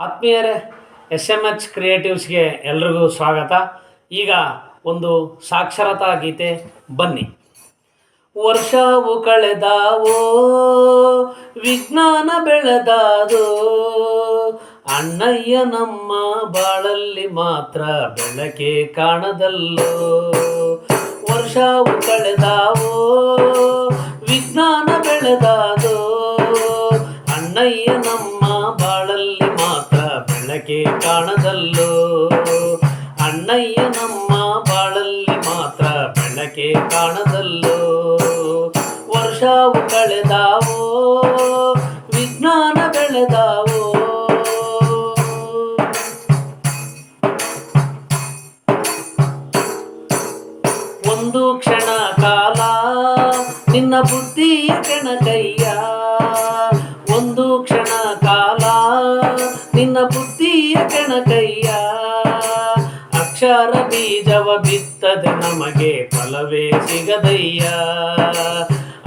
ಆತ್ಮೀಯರೇ S M H ಕ್ರಿಯೇಟಿವ್ಸ್ಗೆ ಎಲ್ರಿಗೂ ಸ್ವಾಗತ. ಈಗ ಒಂದು ಸಾಕ್ಷರತಾ ಗೀತೆ ಬನ್ನಿ. ವರ್ಷವು ಕಳೆದಾವೋ, ವಿಜ್ಞಾನ ಬೆಳೆದಾದು, ಅಣ್ಣಯ್ಯ ನಮ್ಮ ಬಾಳಲ್ಲಿ ಮಾತ್ರ ಬೆಳಕೆ ಕಾಣದಲ್ಲೋ. ವರ್ಷವು ಕಳೆದಾವೋ, ವಿಜ್ಞಾನ ಬೆಳೆದಾದು, ಅಣ್ಣಯ್ಯ ನಮ್ಮ ಬಾಳಲ್ಲಿ ಬೆಳಕೆ ಕಾಣದಲ್ಲೋ? ಅಣ್ಣಯ್ಯ ನಮ್ಮ ಬಾಳಲ್ಲಿ ಮಾತ್ರ ಬೆಳಕೆ ಕಾಣದಲ್ಲೋ? ವರ್ಷವು ಕಳೆದಾವೋ? ವಿಜ್ಞಾನ ಬೆಳೆದಾವೋ? ಒಂದು ಕ್ಷಣ ಕಾಲ, ನಿನ್ನ ಬುದ್ಧಿಯ ಕೆಣಕಯ್ಯ. ಒಂದು ಕ್ಷಣ ಕಾಲ, ನಿನ್ನ ಬುದ್ಧಿಯ ಕೆಣಕಯ್ಯ ಅಕ್ಷರ ಬೀಜವ ಬಿತ್ತದೆ ನಮಗೆ ಫಲವೇ ಸಿಗದಯ್ಯ.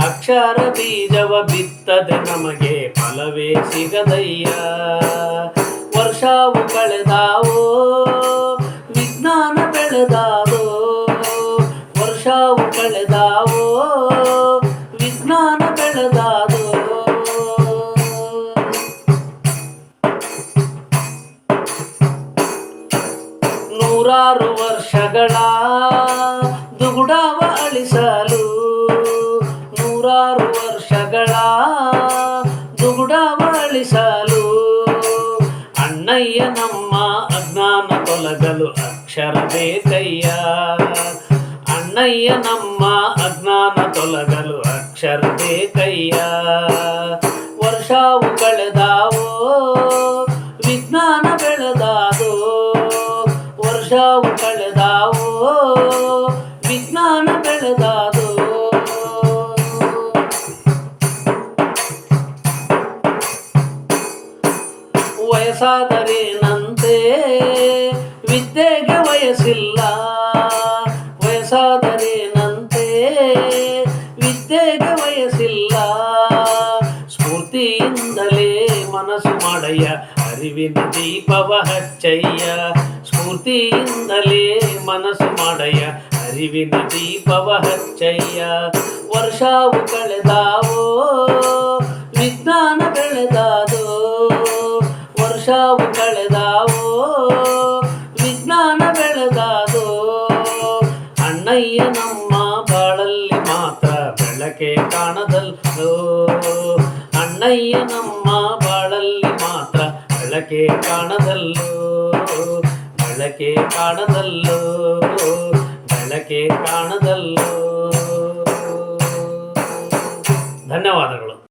ಅಕ್ಷರ ಬೀಜವ ಬಿತ್ತದೆ ನಮಗೆ ಫಲವೇ ಸಿಗದಯ್ಯ. ವರ್ಷವು ಕಳೆದಾವೋ, ವಿಜ್ಞಾನ ಬೆಳೆದಾವೋ ನೂರಾರು ವರ್ಷಗಳ ದುಗುಡವ ಅಳಿಸಲು. ನೂರಾರು ವರ್ಷಗಳ ದುಗುಡವ ಅಳಿಸಲು. ಅಣ್ಣಯ್ಯ ನಮ್ಮ ಅಜ್ಞಾನ ತೊಲಗಲು ಅಕ್ಷರ ಬೇಕಯ್ಯ. ಅಣ್ಣಯ್ಯ ನಮ್ಮ ಅಜ್ಞಾನ ತೊಲಗಲು ಅಕ್ಷರ ಬೇಕಯ್ಯ. ವರ್ಷವು ಕಳೆದಾವೋ ವಯಸ್ಸಾದರೇನಂತೆ ವಿದ್ಯೆಗೆ ವಯಸ್ಸಿಲ್ಲ. ವಯಸ್ಸಾದರೇನಂತೆ ವಿದ್ಯೆಗೆ ವಯಸ್ಸಿಲ್ಲ. ಸ್ಫೂರ್ತಿಯಿಂದಲೇ ಮನಸ್ಸು ಮಾಡಯ್ಯ. ಅರಿವಿನ ದೀಪವ ಹಚ್ಚಯ್ಯ. ಸ್ಫೂರ್ತಿಯಿಂದಲೇ ಮನಸ್ಸು ಮಾಡಯ್ಯ. ಅರಿವಿನ ದೀಪವ ಹಚ್ಚಯ್ಯ. ವರ್ಷವು ಕಳೆದಾವೋ, ವಿಜ್ಞಾನ ಬೆಳೆದಾದೋ ವರ್ಷವು ಕಳೆದಾವೋ, ವಿಜ್ಞಾನ ಬೆಳೆದಾದೋ, ಅಣ್ಣಯ್ಯ ನಮ್ಮ ಬಾಳಲ್ಲಿ ಮಾತ್ರ ಬೆಳಕೆ ಕಾಣದಲ್ಲೋ ಅಣ್ಣಯ್ಯ ನಮ್ಮ ಬಾಳಲ್ಲಿ ಮಾತ್ರ ಬೆಳಕೆ ಕಾಣದಲ್ಲೋ ಬೆಳಕೆ ಕಾಣದಲ್ಲೋ ಬೆಳಕೆ ಕಾಣದಲ್ಲೋ ಧನ್ಯವಾದಗಳು.